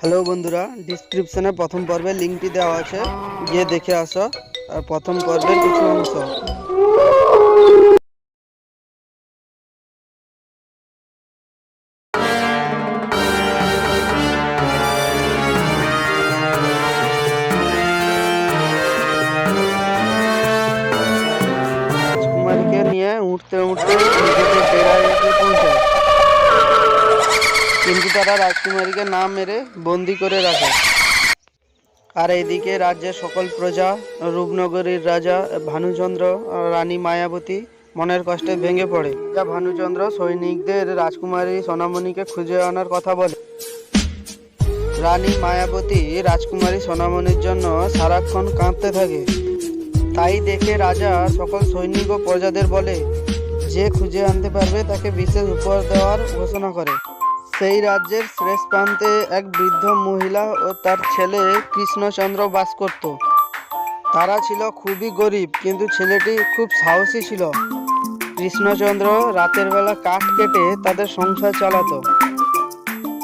Hello বন্ধুরা ডিসক্রিপশনে প্রথম পর্বের লিঙ্কটি দেওয়া আছে। গিয়ে দেখে আসো, আর প্রথম পর্বের কিছু অংশ। নিয়ে উঠতে উঠতে পৌঁছায় কিন্তু তারা রাজকুমারীকে না মেরে বন্দি করে রাখে। আর এইদিকে রাজ্যের সকল প্রজা, রূপনগরীর রাজা ভানুচন্দ্র রানী মায়াবতী মনের কষ্টে ভেঙে পড়ে। যা ভানুচন্দ্র সৈনিকদের রাজকুমারী সোনামণিকে খুঁজে আনার কথা বলে। রানী মায়াবতী রাজকুমারী সোনামণির জন্য সারাক্ষণ কাঁদতে থাকে। তাই দেখে রাজা সকল সৈনিক ও প্রজাদের বলে, যে খুঁজে আনতে পারবে তাকে বিশেষ উপহার দেওয়ার ঘোষণা করে। সেই রাজ্যের শেষ প্রান্তে এক বৃদ্ধ মহিলা ও তার ছেলে কৃষ্ণচন্দ্র বাস করত। তারা ছিল খুবই গরিব, কিন্তু ছেলেটি খুব সাহসী ছিল। কৃষ্ণচন্দ্র রাতের বেলা কাঠ কেটে তাদের সংসার চালাতো।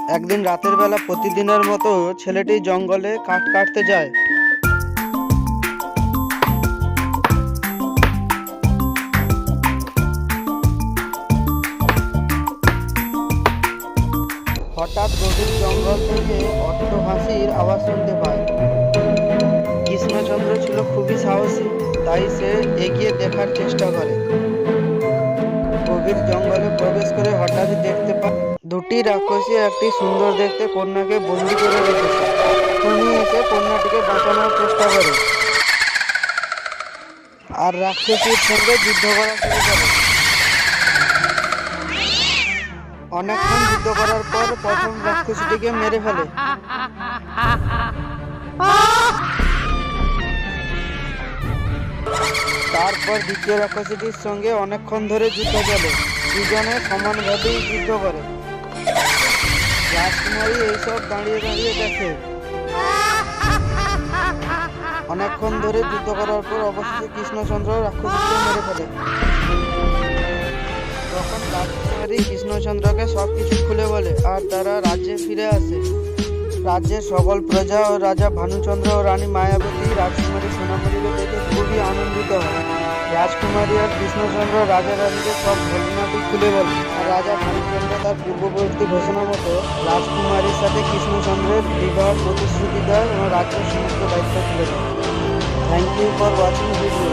একদিন রাতের বেলা প্রতিদিনের মতো ছেলেটি জঙ্গলে কাঠ কাটতে যায়। হঠাৎ গভীর জঙ্গল থেকে অট্টহাসির আওয়াজ শুনতে পায়। কৃষ্ণচন্দ্র ছিল খুবই সাহসী, তাই সে এগিয়ে দেখার চেষ্টা করে। গভীর জঙ্গলে প্রবেশ করে হঠাৎই দেখতে পায়, দুটি রাক্ষসী একটি সুন্দর দেখতে কন্যাকে বন্দি করে রেখেছে। টুনি এসে কন্যাটিকে বাঁচানোর চেষ্টা করে। আর রাক্ষসীর সঙ্গে যুদ্ধ করা শুরু করে। অনেকক্ষণ যুদ্ধ করার পর প্রথম রাক্ষসীটিকে মেরে ফেলে। তারপর দ্বিতীয় রাক্ষসীটির সঙ্গে অনেকক্ষণ ধরে যুদ্ধ চলে। দুজনে সমানভাবেই যুদ্ধ করে। রাজকুমারী এইসব দাঁড়িয়ে দাঁড়িয়ে দেখে। অনেকক্ষণ ধরে যুদ্ধ করার পর অবশেষে কৃষ্ণচন্দ্র রাক্ষসীটিকে মেরে ফেলে। তখন রাজকুমারী কৃষ্ণচন্দ্রকে সব কিছু খুলে বলে, আর তারা রাজ্যে ফিরে আসে। রাজ্যের সকল প্রজা ও রাজা ভানুচন্দ্র ও রানী মায়াবতী রাজকুমারী সোনামণিকে দেখে খুবই আনন্দিত হয়। রাজকুমারী আর কৃষ্ণচন্দ্র রাজা রানীকে সব ঘটনাটি খুলে বলে। আর রাজা ভানুচন্দ্র তার পূর্ববর্তী ঘোষণা মতো রাজকুমারীর সাথে কৃষ্ণচন্দ্রের বিবাহ প্রতিশ্রুতি দেয় এবং রাজ্যের সমস্ত দায়িত্ব তুলে দেয়। Thank you for watching video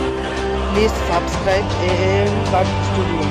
please subscribe A M card studio